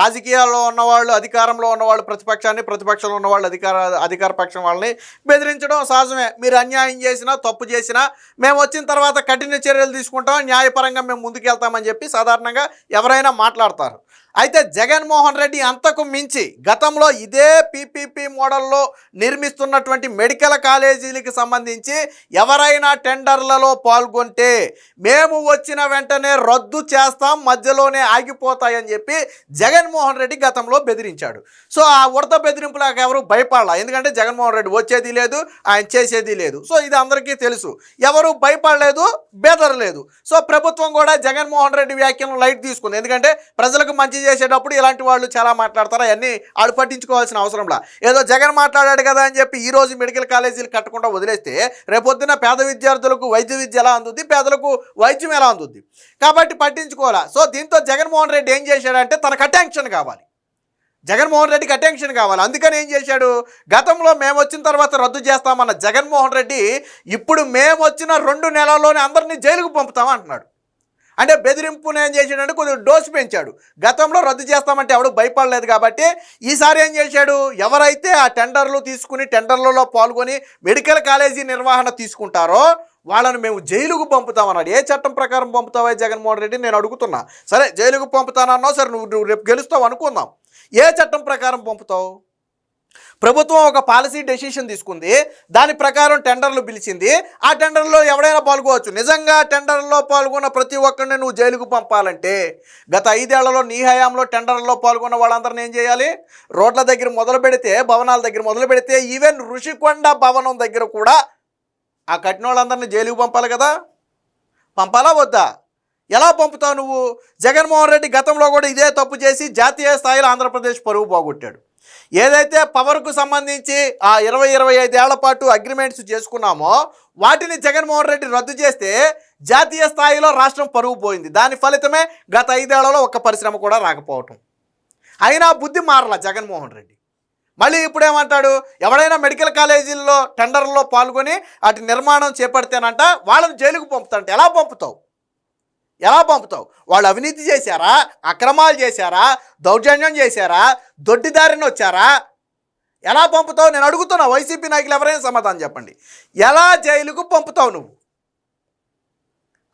రాజకీయాల్లో ఉన్నవాళ్ళు అధికారంలో ఉన్నవాళ్ళు ప్రతిపక్షాన్ని ప్రతిపక్షంలో ఉన్నవాళ్ళు అధికార అధికార పక్షం వాళ్ళని బెదిరించడం సహజమే. మీరు అన్యాయం చేసినా తప్పు చేసినా మేము వచ్చిన తర్వాత కఠిన చర్యలు తీసుకుంటాం న్యాయపరంగా మేము ముందుకెళ్తామని చెప్పి సాధారణంగా ఎవరైనా మాట్లాడతారు. అయితే జగన్మోహన్ రెడ్డి అంతకు మించి గతంలో ఇదే పీపీపీ మోడల్లో నిర్మిస్తున్నటువంటి మెడికల్ కాలేజీలకు సంబంధించి ఎవరైనా టెండర్లలో పాల్గొంటే మేము వచ్చిన వెంటనే రద్దు చేస్తాం మధ్యలోనే ఆగిపోతాయని చెప్పి జగన్మోహన్ రెడ్డి గతంలో బెదిరించాడు. సో ఆ ఉడత బెదిరింపులకు ఎవరు భయపడాల? ఎందుకంటే జగన్మోహన్ రెడ్డి వచ్చేది లేదు ఆయన చేసేది లేదు. సో ఇది అందరికీ తెలుసు. ఎవరు భయపడలేదు బెదరలేదు. సో ప్రభుత్వం కూడా జగన్మోహన్ రెడ్డి వ్యాఖ్యలను లైట్ తీసుకుంది. ఎందుకంటే ప్రజలకు మంచి చేసేటప్పుడు ఇలాంటి వాళ్ళు చాలా మాట్లాడతారు. అవన్నీ వాళ్ళు పట్టించుకోవాల్సిన అవసరంలా ఏదో జగన్ మాట్లాడాడు కదా అని చెప్పి ఈ రోజు మెడికల్ కాలేజీలు కట్టకుండా వదిలేస్తే రేపొద్దున పేద విద్యార్థులకు వైద్య విద్య ఎలా అందుద్ది? పేదలకు వైద్యం ఎలా అందుద్ది? కాబట్టి పట్టించుకోవాలా? సో దీంతో జగన్మోహన్ రెడ్డి ఏం చేశాడంటే తనకు అటెన్షన్ కావాలి. జగన్మోహన్ రెడ్డికి అటెన్షన్ కావాలి. అందుకని ఏం చేశాడు? గతంలో మేము వచ్చిన తర్వాత రద్దు చేస్తామన్న జగన్మోహన్ రెడ్డి ఇప్పుడు మేము వచ్చిన రెండు నెలల్లోనే అందరినీ జైలుకు పంపుతాం అంటున్నాడు. అంటే బెదిరింపును ఏం చేశాడంటే కొద్దిగా డోసు పెంచాడు. గతంలో రద్దు చేస్తామంటే ఎవడు భయపడలేదు కాబట్టి ఈసారి ఏం చేశాడు? ఎవరైతే ఆ టెండర్లు తీసుకుని టెండర్లలో పాల్గొని మెడికల్ కాలేజీ నిర్వహణ తీసుకుంటారో వాళ్ళని మేము జైలుకు పంపుతామన్నాడు. ఏ చట్టం ప్రకారం పంపుతావా జగన్మోహన్ రెడ్డి నేను అడుగుతున్నా. సరే జైలుకు పంపుతానన్నావు సరే నువ్వు నువ్వు రేపు గెలుస్తావు అనుకుందాం. ఏ చట్టం ప్రకారం పంపుతావు? ప్రభుత్వం ఒక పాలసీ డెసిషన్ తీసుకుంది. దాని ప్రకారం టెండర్లు పిలిచింది. ఆ టెండర్లో ఎవడైనా పాల్గొవచ్చు. నిజంగా టెండర్లో పాల్గొన్న ప్రతి ఒక్కరిని నువ్వు జైలుకు పంపాలంటే గత ఐదేళ్ళలో నీ హయాంలో టెండర్లో పాల్గొన్న వాళ్ళందరిని ఏం చేయాలి? రోడ్ల దగ్గర మొదలు పెడితే భవనాల దగ్గర మొదలు పెడితే ఈవెన్ ఋషికొండ భవనం దగ్గర కూడా ఆ కట్టిన వాళ్ళందరినీ జైలుకు పంపాలి కదా? పంపాలా వద్దా? ఎలా పంపుతావు నువ్వు? జగన్మోహన్ రెడ్డి గతంలో కూడా ఇదే తప్పు చేసి జాతీయ స్థాయిలో ఆంధ్రప్రదేశ్ పరువు పోగొట్టాడు. ఏదైతే పవర్కు సంబంధించి ఆ ఇరవై ఇరవై ఐదేళ్ళ పాటు అగ్రిమెంట్స్ చేసుకున్నామో వాటిని జగన్మోహన్ రెడ్డి రద్దు చేస్తే జాతీయ స్థాయిలో రాష్ట్రం పరుగు పోయింది. దాని ఫలితమే గత ఐదేళ్ళలో ఒక్క పరిశ్రమ కూడా రాకపోవటం. అయినా బుద్ధి మారలా జగన్మోహన్ రెడ్డి. మళ్ళీ ఇప్పుడు ఏమంటాడు ఎవడైనా మెడికల్ కాలేజీల్లో టెండర్లో పాల్గొని వాటి నిర్మాణం చేపడితేనంట వాళ్ళని జైలుకు పంపుతాంట ఎలా పంపుతావు? ఎలా పంపుతావు? వాళ్ళు అవినీతి చేశారా? అక్రమాలు చేశారా? దౌర్జన్యం చేశారా? దొడ్డిదారిని వచ్చారా? ఎలా పంపుతావు? నేను అడుగుతున్నా వైసీపీ నాయకులు ఎవరైనా సమాధానం చెప్పండి. ఎలా జైలుకు పంపుతావు నువ్వు?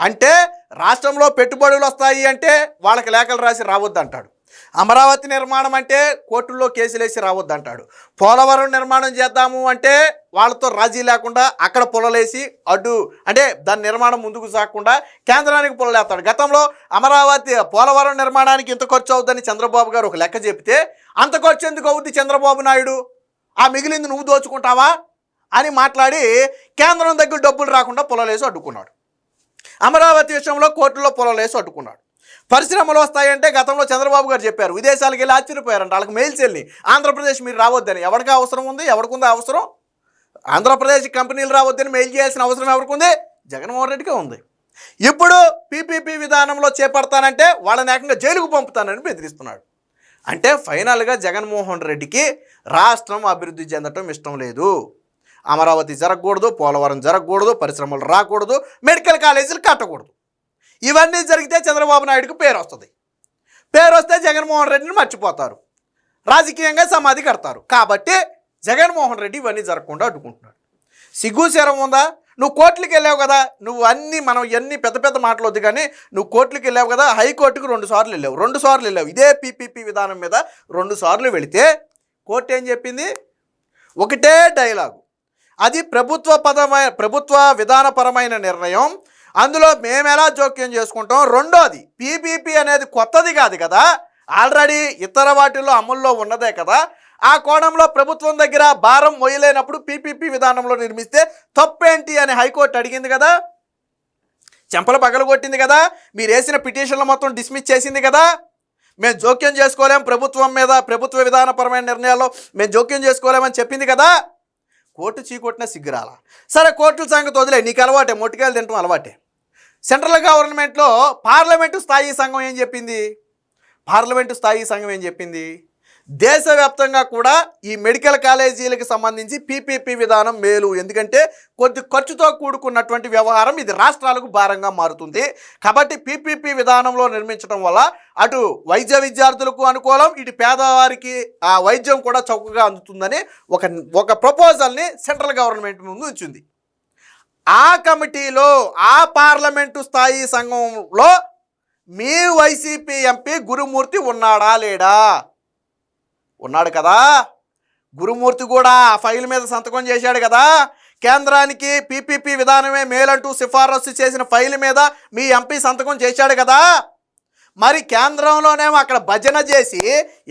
అంటే రాష్ట్రంలో పెట్టుబడులు వస్తాయి అంటే వాళ్ళకి లేఖలు రాసి రావద్దంటాడు. అమరావతి నిర్మాణం అంటే కోర్టుల్లో కేసులేసి రావద్దంటాడు. పోలవరం నిర్మాణం చేద్దాము అంటే వాళ్ళతో రాజీ లేకుండా అక్కడ పొలలేసి అడ్డు అంటే దాని నిర్మాణం ముందుకు సాగకుండా కేంద్రానికి పొలలేస్తాడు. గతంలో అమరావతి పోలవరం నిర్మాణానికి ఇంత ఖర్చు అవుతుందని చంద్రబాబు గారు ఒక లెక్క చెప్తే అంత ఖర్చు ఎందుకు అవుద్ది చంద్రబాబు నాయుడు? ఆ మిగిలింది నువ్వు దోచుకుంటావా? అని మాట్లాడి కేంద్రం దగ్గర డబ్బులు రాకుండా పొలలేసి అడ్డుకున్నాడు. అమరావతి విషయంలో కోర్టులో పొలలేసి అడ్డుకున్నాడు. పరిశ్రమలు వస్తాయంటే గతంలో చంద్రబాబు గారు చెప్పారు విదేశాలకు వెళ్ళి ఆశ్చర్యపోయారంట. వాళ్ళకి మెయిల్స్ వెళ్ళి ఆంధ్రప్రదేశ్ మీరు రావద్దని. ఎవరికి అవసరం ఉంది? ఎవరికి ఉందా అవసరం? ఆంధ్రప్రదేశ్ కంపెనీలు రావద్దని మెయిల్ చేయాల్సిన అవసరం ఎవరికి ఉంది? జగన్మోహన్ రెడ్డికే ఉంది. ఇప్పుడు పీపీపీ విధానంలో చేపడతానంటే వాళ్ళని ఏకంగా జైలుకు పంపుతానని బెదిరిస్తున్నాడు. అంటే ఫైనల్గా జగన్మోహన్ రెడ్డికి రాష్ట్రం అభివృద్ధి చెందటం ఇష్టం లేదు. అమరావతి జరగకూడదు పోలవరం జరగకూడదు పరిశ్రమలు రాకూడదు మెడికల్ కాలేజీలు కట్టకూడదు. ఇవన్నీ జరిగితే చంద్రబాబు నాయుడుకు పేరు వస్తుంది. పేరు వస్తే జగన్మోహన్ రెడ్డిని మర్చిపోతారు. రాజకీయంగా సమాధి కడతారు. కాబట్టి జగన్మోహన్ రెడ్డి ఇవన్నీ జరగకుండా అడ్డుకుంటున్నాడు. సిగ్గు శరం ఉందా? నువ్వు కోర్టులకు వెళ్ళావు కదా. నువ్వు అన్ని మనం ఎన్ని పెద్ద పెద్ద మాటలు వద్దు కానీ నువ్వు కోర్టులకు వెళ్ళావు కదా. హైకోర్టుకు రెండు సార్లు వెళ్ళావు. రెండు సార్లు వెళ్ళావు. ఇదే పీపీపీ విధానం మీద రెండు సార్లు వెళితే కోర్టు ఏం చెప్పింది? ఒకటే డైలాగు. అది ప్రభుత్వ పదమైన ప్రభుత్వ విధానపరమైన నిర్ణయం. అందులో మేము ఎలా జోక్యం చేసుకుంటాం? రెండోది పీపీపీ అనేది కొత్తది కాదు కదా? ఆల్రెడీ ఇతర వాటిల్లో అమల్లో ఉన్నదే కదా? ఆ కోణంలో ప్రభుత్వం దగ్గర భారం మొయ్యలేనప్పుడు పీపీపీ విధానంలో నిర్మిస్తే తప్పేంటి అని హైకోర్టు అడిగింది కదా? చెంపలు పగలగొట్టింది కదా? మీరు వేసిన పిటిషన్లు మొత్తం డిస్మిస్ చేసింది కదా? మేము జోక్యం చేసుకోలేం ప్రభుత్వం మీద ప్రభుత్వ విధానపరమైన నిర్ణయాల్లో మేము జోక్యం చేసుకోలేమని చెప్పింది కదా? కోర్టు చీకొట్టిన సిగ్గురాల. సరే కోర్టుల సంగతి వదిలే నీకు అలవాటే మొట్టికాయలు తింటాం అలవాటే. సెంట్రల్ గవర్నమెంట్లో పార్లమెంటు స్థాయి సంఘం ఏం చెప్పింది? పార్లమెంటు స్థాయి సంఘం ఏం చెప్పింది? దేశవ్యాప్తంగా కూడా ఈ మెడికల్ కాలేజీలకు సంబంధించి పీపీపీ విధానం మేలు. ఎందుకంటే కొద్ది ఖర్చుతో కూడుకున్నటువంటి వ్యవహారం ఇది రాష్ట్రాలకు భారంగా మారుతుంది. కాబట్టి పీపీపీ విధానంలో నిర్మించడం వల్ల అటు వైద్య విద్యార్థులకు అనుకూలం ఇటు పేదవారికి ఆ వైద్యం కూడా చౌకగా అందుతుందని ఒక ఒక ప్రపోజల్ని సెంట్రల్ గవర్నమెంట్ ముందు ఉంచింది. ఆ కమిటీలో ఆ పార్లమెంటు స్థాయి సంఘంలో మీ వైసీపీ ఎంపీ గురుమూర్తి ఉన్నాడా లేడా? ఉన్నాడు కదా. గురుమూర్తి కూడా ఆ ఫైల్ మీద సంతకం చేశాడు కదా. కేంద్రానికి పీపీపీ విధానమే మేలంటూ సిఫారసు చేసిన ఫైల్ మీద మీ ఎంపీ సంతకం చేశాడు కదా. మరి కేంద్రంలోనేమో అక్కడ భజన చేసి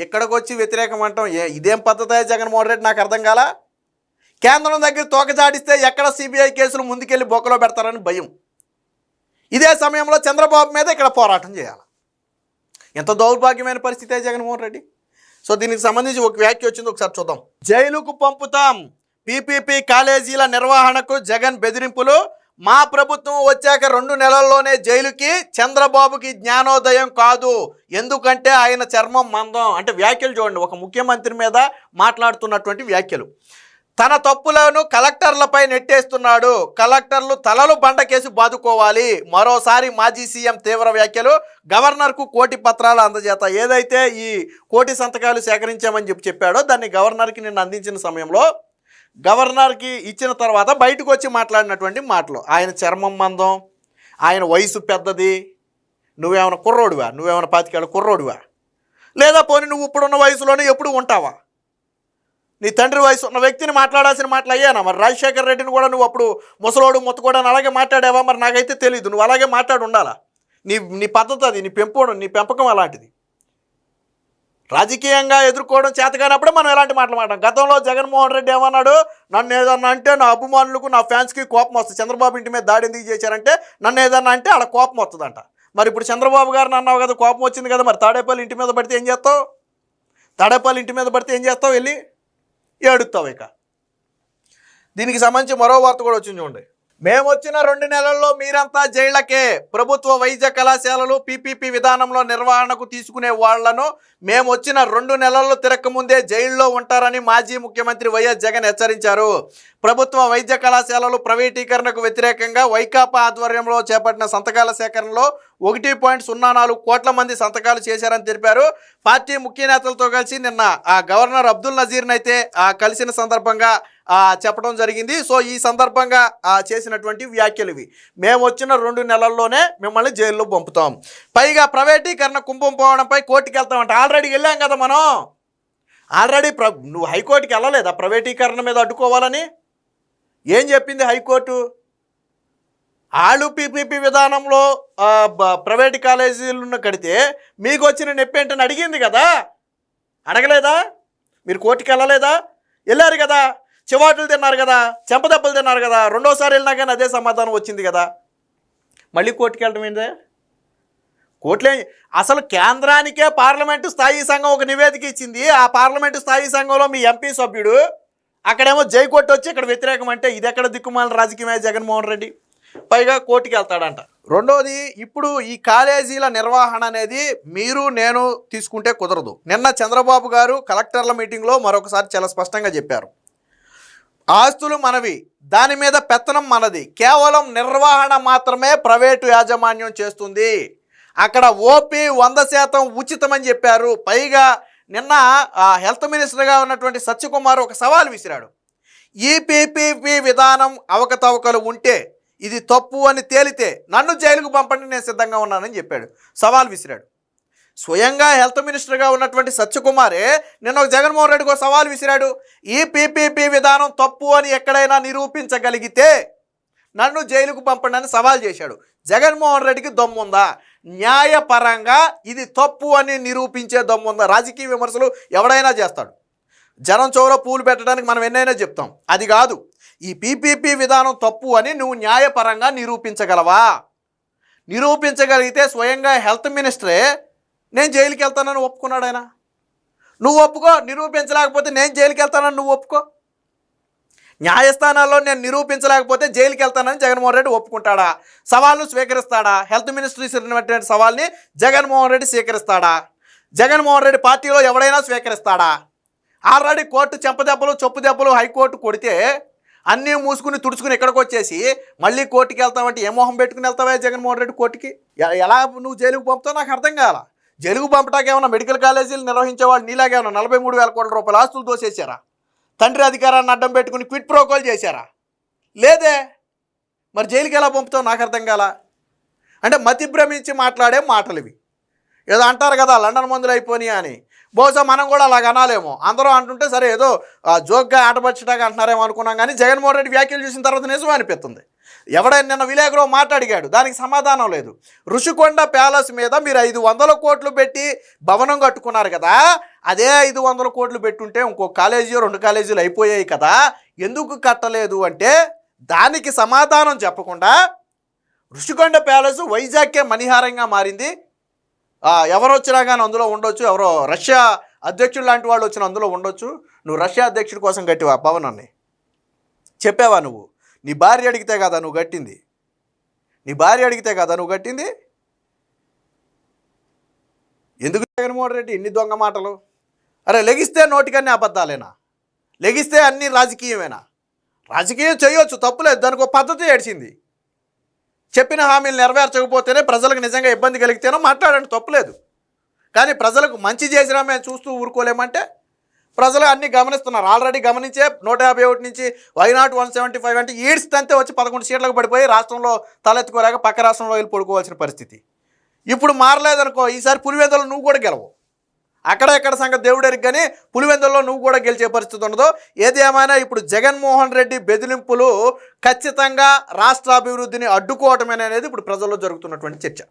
ఇక్కడికి వచ్చి వ్యతిరేకం అంటాం. ఏ ఇదేం పద్ధతి జగన్మోహన్ రెడ్డి? నాకు అర్థం కాలా? కేంద్రం దగ్గర తోకజాడిస్తే ఎక్కడ సిబిఐ కేసులు ముందుకెళ్ళి బొక్కలో పెడతారని భయం. ఇదే సమయంలో చంద్రబాబు మీద ఇక్కడ పోరాటం చేయాలి. ఎంత దౌర్భాగ్యమైన పరిస్థితి జగన్మోహన్ రెడ్డి? సో దీనికి సంబంధించి ఒక వ్యాఖ్య వచ్చింది ఒకసారి చూద్దాం. జైలుకు పంపుతాం. పీపీపీ కాలేజీల నిర్వహణకు జగన్ బెదిరింపులు. మా ప్రభుత్వం వచ్చాక రెండు నెలల్లోనే జైలుకి చంద్రబాబుకి జ్ఞానోదయం కాదు. ఎందుకంటే ఆయన చర్మం మందం. అంటే వ్యాఖ్యలు చూడండి ఒక ముఖ్యమంత్రి మీద మాట్లాడుతున్నటువంటి వ్యాఖ్యలు. తన తప్పులను కలెక్టర్లపై నెట్టేస్తున్నాడు. కలెక్టర్లు తలలు బండకేసి బాదుకోవాలి. మరోసారి మాజీ సీఎం తీవ్ర వ్యాఖ్యలు గవర్నర్కు కోటి పత్రాలు అందజేత. ఏదైతే ఈ కోటి సంతకాలు సేకరించామని చెప్పి చెప్పాడో దాన్ని గవర్నర్కి నిన్న అందించిన సమయంలో గవర్నర్కి ఇచ్చిన తర్వాత బయటకు వచ్చి మాట్లాడినటువంటి మాటలు. ఆయన చర్మం మందం ఆయన వయసు పెద్దది నువ్వేమైనా కుర్రోడివా? నువ్వేమైనా పాతికేళ్ళ కుర్రోడివా? లేదా పోనీ నువ్వు ఇప్పుడున్న వయసులోనే ఎప్పుడు ఉంటావా? నీ తండ్రి వయసు ఉన్న వ్యక్తిని మాట్లాడాల్సిన మాటలు అయ్యానా? మరి రాజశేఖర్ రెడ్డిని కూడా నువ్వు అప్పుడు ముసలోడు ముత్తకోడని అలాగే మాట్లాడావా? మరి నాకైతే తెలియదు నువ్వు అలాగే మాట్లాడు ఉండాలా? నీ నీ పద్ధతి అది నీ పెంపుడు నీ పెంపకం అలాంటిది. రాజకీయంగా ఎదుర్కోవడం చేతగానప్పుడే మనం ఎలాంటి మాటలు మాట్లాడాం గతంలో జగన్మోహన్ రెడ్డి ఏమన్నాడు? నన్ను ఏదన్నా అంటే నా అభిమానులకు నా ఫ్యాన్స్కి కోపం వస్తుంది. చంద్రబాబు ఇంటి మీద దాడి ఎందుకు చేశారంటే నన్ను ఏదన్నా అంటే అలా కోపం వస్తుందంట. మరి ఇప్పుడు చంద్రబాబు గారిని అన్నావు కదా కోపం వచ్చింది కదా మరి తాడేపల్లి ఇంటి మీద పడితే ఏం చేస్తావు? తాడేపల్లి ఇంటి మీద పడితే ఏం చేస్తావు వెళ్ళి? ఏడుతావు ఇక. దీనికి సంబంధించి మరో వార్త కూడా వచ్చింది చూడండి. మేము వచ్చిన రెండు నెలల్లో మీరంతా జైళ్ళకే ప్రభుత్వ వైద్య కళాశాలలు పీపీపీ విధానంలో నిర్వహణకు తీసుకునే వాళ్ళను మేము వచ్చిన రెండు నెలల్లో తిరక్కముందే జైల్లో ఉంటారని మాజీ ముఖ్యమంత్రి వైఎస్ జగన్ హెచ్చరించారు. ప్రభుత్వ వైద్య కళాశాలలు ప్రైవేటీకరణకు వ్యతిరేకంగా వైకాపా ఆధ్వర్యంలో చేపట్టిన సంతకాల సేకరణలో ఒకటి పాయింట్ సున్నా నాలుగు కోట్ల మంది సంతకాలు చేశారని తెలిపారు. పార్టీ ముఖ్య నేతలతో కలిసి నిన్న ఆ గవర్నర్ అబ్దుల్ నజీర్నైతే ఆ కలిసిన సందర్భంగా చెప్పడం జరిగింది. సో ఈ సందర్భంగా చేసినటువంటి వ్యాఖ్యలు ఇవి. మేము వచ్చిన రెండు నెలల్లోనే మిమ్మల్ని జైల్లో పంపుతాం. పైగా ప్రైవేటీకరణ కుంభం పోవడంపై కోర్టుకి వెళ్తామంట. ఆల్రెడీ వెళ్ళాం కదా మనం. ఆల్రెడీ ప్ర నువ్వు హైకోర్టుకి వెళ్ళలేదా ప్రైవేటీకరణ మీద అడ్డుకోవాలని? ఏం చెప్పింది హైకోర్టు? ఆళ్ళు పీపీపీ విధానంలో ప్రైవేట్ కాలేజీలను కడితే మీకు వచ్చిన నొప్పి ఏంటని అడిగింది కదా. అడగలేదా? మీరు కోర్టుకి వెళ్ళలేదా? వెళ్ళారు కదా. చివాట్లు తిన్నారు కదా చెంపదెబ్బలు తిన్నారు కదా రెండోసారి వెళ్ళినా కానీ అదే సమాధానం వచ్చింది కదా. మళ్ళీ కోర్టుకి వెళ్ళడం ఏంటే కోర్టులే అసలు కేంద్రానికే పార్లమెంటు స్థాయి సంఘం ఒక నివేదిక ఇచ్చింది. ఆ పార్లమెంటు స్థాయి సంఘంలో మీ ఎంపీ సభ్యుడు అక్కడేమో జై కోర్టు వచ్చి ఇక్కడ వ్యతిరేకం అంటే ఇది ఎక్కడ దిక్కుమాల రాజకీయమే జగన్మోహన్ రెడ్డి? పైగా కోర్టుకి వెళ్తాడంట. రెండోది ఇప్పుడు ఈ కాలేజీల నిర్వహణ అనేది మీరు నేను తీసుకుంటే కుదరదు. నిన్న చంద్రబాబు గారు కలెక్టర్ల మీటింగ్లో మరొకసారి చాలా స్పష్టంగా చెప్పారు. ఆస్తులు మనవి దాని మీద పెత్తనం మనది. కేవలం నిర్వహణ మాత్రమే ప్రైవేటు యాజమాన్యం చేస్తుంది. అక్కడ ఓపీ వంద శాతం ఉచితమని చెప్పారు. పైగా నిన్న ఆ, హెల్త్ మినిస్టర్గా ఉన్నటువంటి సత్యకుమార్ ఒక సవాల్ విసిరాడు. ఈ పీపీపీ విధానం అవకతవకలు ఉంటే ఇది తప్పు అని తేలితే నన్ను జైలుకు పంపండి నేను సిద్ధంగా ఉన్నానని చెప్పాడు. సవాల్ విసిరాడు. స్వయంగా హెల్త్ మినిస్టర్గా ఉన్నటువంటి సత్యకుమారే నిన్న ఒక జగన్మోహన్ రెడ్డికి ఒక సవాల్ విసిరాడు. ఈ పీపీపీ విధానం తప్పు అని ఎక్కడైనా నిరూపించగలిగితే నన్ను జైలుకు పంపండి అని సవాల్ చేశాడు. జగన్మోహన్ రెడ్డికి దమ్ముందా? న్యాయపరంగా ఇది తప్పు అని నిరూపించే దమ్ముందా? రాజకీయ విమర్శలు ఎవడైనా చేస్తాడు. జనం చెవులో పూలు పెట్టడానికి మనం ఎన్నైనా చెప్తాం. అది కాదు ఈ పీపీపీ విధానం తప్పు అని నువ్వు న్యాయపరంగా నిరూపించగలవా? నిరూపించగలిగితే స్వయంగా హెల్త్ మినిస్టరే నేను జైలుకి వెళ్తానని ఒప్పుకున్నాడు ఆయన. నువ్వు ఒప్పుకో నిరూపించలేకపోతే నేను జైలుకి వెళ్తానని నువ్వు ఒప్పుకో. న్యాయస్థానాల్లో నేను నిరూపించలేకపోతే జైలుకి వెళ్తానని జగన్మోహన్ రెడ్డి ఒప్పుకుంటాడా? సవాల్ను స్వీకరిస్తాడా? హెల్త్ మినిస్ట్రీ ఇచ్చినటువంటి సవాల్ని జగన్మోహన్ రెడ్డి స్వీకరిస్తాడా? జగన్మోహన్ రెడ్డి పార్టీలో ఎవడైనా స్వీకరిస్తాడా? ఆల్రెడీ కోర్టు చెంపదెబ్బలు చొప్పు దెబ్బలు హైకోర్టు కొడితే అన్నీ మూసుకుని తుడుచుకుని ఇక్కడికి వచ్చేసి మళ్ళీ కోర్టుకి వెళ్తామంటే ఏ మొహం పెట్టుకుని వెళ్తావా జగన్మోహన్ రెడ్డి కోర్టుకి? ఎలా నువ్వు జైలుకు పంపుతావు నాకు అర్థం కాలా. జలుగు పంపటానికి ఏమైనా మెడికల్ కాలేజీలు నిర్వహించేవాళ్ళు నీలాగే ఏమన్నా నలభై మూడు వేల కోట్ల రూపాయల ఆస్తులు దోసేశారా తండ్రి అధికారాన్ని అడ్డం పెట్టుకుని క్విట్ ప్రోకోల్ చేశారా? లేదే. మరి జైలుకి ఎలా పంపుతావు నాకు అర్థం కాల? అంటే మతి భ్రమించి మాట్లాడే మాటలు ఇవి ఏదో అంటారు కదా లండన్ మందులు అయిపోయినాయి అని. బహుశా మనం కూడా అలాగ అనాలేమో. అందరూ అంటుంటే సరే ఏదో ఆ, జోక్గా ఆటపరచడానికి అంటున్నారేమో అనుకున్నాం కానీ జగన్మోహన్ రెడ్డి వ్యాఖ్యలు చూసిన తర్వాత నిజం అనిపిస్తుంది. ఎవడైనా నిన్న విలేకరు మాట్లాడిగాడు. దానికి సమాధానం లేదు. ఋషికొండ ప్యాలెస్ మీద మీరు ఐదు వందల కోట్లు పెట్టి భవనం కట్టుకున్నారు కదా. అదే ఐదు వందల కోట్లు పెట్టుంటే ఇంకో కాలేజీ రెండు కాలేజీలు అయిపోయాయి కదా. ఎందుకు కట్టలేదు అంటే దానికి సమాధానం చెప్పకుండా ఋషికొండ ప్యాలెస్ వైజాగ్కే మణిహారంగా మారింది. ఎవరు వచ్చినా కానీ అందులో ఉండొచ్చు. ఎవరో రష్యా అధ్యక్షుడు లాంటి వాళ్ళు వచ్చిన అందులో ఉండొచ్చు. నువ్వు రష్యా అధ్యక్షుడి కోసం కట్టివా భవనాన్ని? చెప్పావా నువ్వు? నీ భార్య అడిగితే కదా నువ్వు కట్టింది? నీ భార్య అడిగితే కదా నువ్వు కట్టింది? ఎందుకు జగన్మోహన్ రెడ్డి ఇన్ని దొంగ మాటలు? అరే లెగిస్తే నోటికన్నీ అబద్ధాలేనా? లెగిస్తే అన్నీ రాజకీయమేనా? రాజకీయం చేయొచ్చు తప్పులేదు దానికి ఒక పద్ధతి ఏడ్చింది. చెప్పిన హామీలు నెరవేర్చకపోతేనే ప్రజలకు నిజంగా ఇబ్బంది కలిగితేనో మాట్లాడండి తప్పులేదు కానీ ప్రజలకు మంచి చేసినా మేము చూస్తూ ఊరుకోలేమంటే ప్రజలు అన్నీ గమనిస్తున్నారు. ఆల్రెడీ గమనించే నూట యాభై ఒకటి నుంచి వైనాట్ వన్ సెవెంటీ ఫైవ్ అంటే ఈడ్స్తంతే వచ్చి పదకొండు సీట్లకు పడిపోయి రాష్ట్రంలో తలెత్తుకోలేక పక్క రాష్ట్రంలో వెళ్ళి పడుకోవాల్సిన పరిస్థితి. ఇప్పుడు మారలేదనుకో ఈసారి పులివెందులు నువ్వు కూడా గెలవు. అక్కడ ఎక్కడ సంగతి దేవుడెరికి కానీ పులివెందుల్లో నువ్వు కూడా గెలిచే పరిస్థితి ఉండదు. ఏదేమైనా ఇప్పుడు జగన్మోహన్ రెడ్డి బెదిరింపులు ఖచ్చితంగా రాష్ట్ర అభివృద్ధిని అడ్డుకోవటమేననేది ఇప్పుడు ప్రజల్లో జరుగుతున్నటువంటి చర్చ.